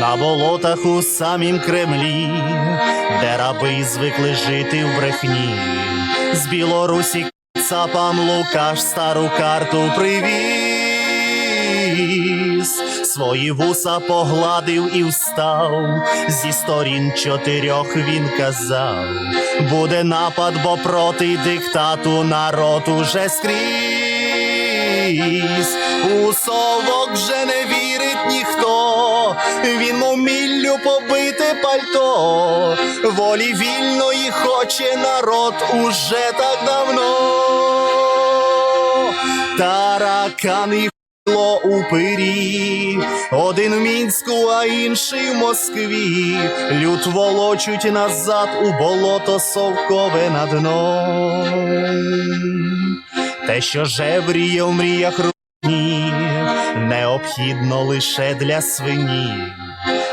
Карпатах у самім Кремлі, де раби звикли жити в брехні, з Білорусі цапам Лукаш стару карту привіз, свої вуса погладив і встав, зі сторін чотирьох він казав, буде напад, бо проти диктату народ уже скрізь, у совок вже не вірить ніхто, він мов міллю побите пальто, волі вільної хоче народ уже так давно. Таракани Ло у пирі, один в мінську, а інший в Москві. Люд волочуть назад у болото совкове на дно. Те, що жевріє в мріях необхідно лише для свині.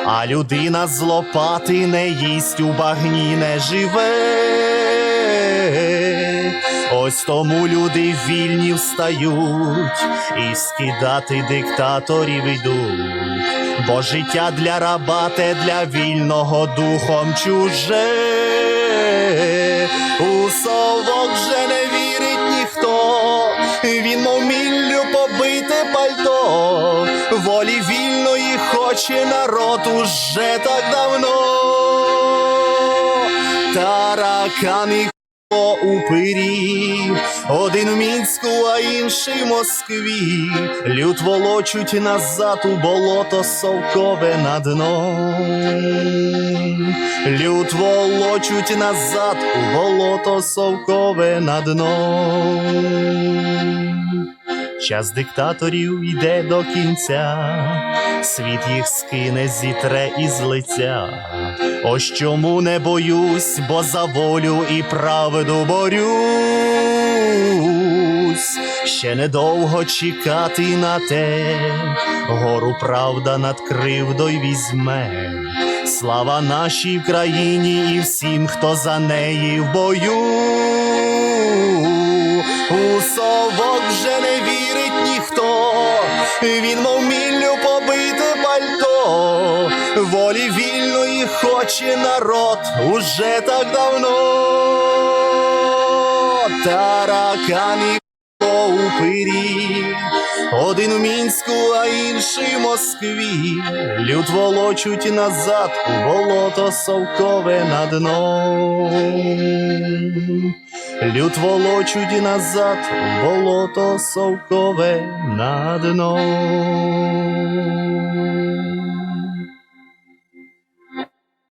А людина з лопати не їсть у багні не живе. Ось тому люди вільні встають і скидати диктаторів йдуть, бо життя для раба те для вільного духом чуже. У совок вже не він мов міллю побите пальто, волі вільної хоче народ уже так давно. Таракани по упирі, один в мінську, а інший в Москві. Люд волочуть назад у болото совкове на дно. Люд волочуть назад у болото совкове на дно. Час диктаторів йде до кінця, світ їх скине, зітре із лиця. Ось чому не боюсь, бо за волю і правду борюсь. Ще недовго чекати на те, гору правда над кривдою візьме. Слава нашій країні і всім, хто за неї в бою. У совок вже не він мов міллю побите пальто, волі вільної хоче народ уже так давно. Таракани по упирі, один в мінську, а інший в Москві. Люд волочуть назад у болото совкове на дно. Люд волочуть і назад, болото совкове на дно.